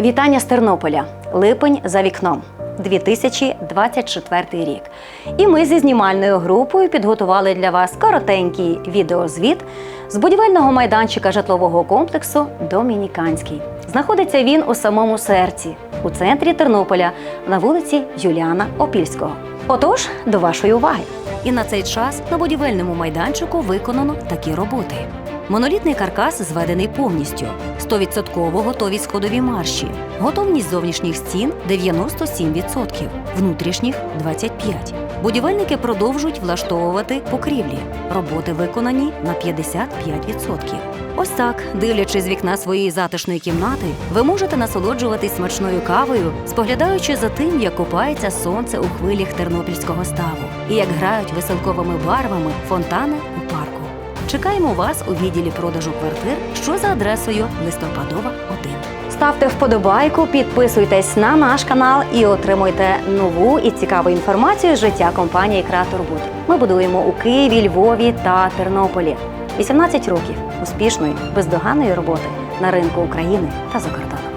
Вітання з Тернополя. Липень за вікном. 2024 рік. І ми зі знімальною групою підготували для вас коротенький відеозвіт з будівельного майданчика житлового комплексу Домініканський. Знаходиться він у самому серці, у центрі Тернополя, на вулиці Юліана Опільського. Отож, до вашої уваги. І на цей час на будівельному майданчику виконано такі роботи. Монолітний каркас зведений повністю, 100% готові сходові марші, готовність зовнішніх стін 97%, внутрішніх 25%. Будівельники продовжують влаштовувати покрівлі. Роботи виконані на 55%. Ось так, дивлячись з вікна своєї затишної кімнати, ви можете насолоджуватись смачною кавою, споглядаючи за тим, як купається сонце у хвилях тернопільського ставу і як грають веселковими барвами фонтани. Чекаємо вас у відділі продажу квартир, що за адресою листопадова 1. Ставте вподобайку, підписуйтесь на наш канал і отримуйте нову і цікаву інформацію з життя компанії Креаторбуд. Ми будуємо у Києві, Львові та Тернополі. 18 років успішної, бездоганної роботи на ринку України та за кордоном.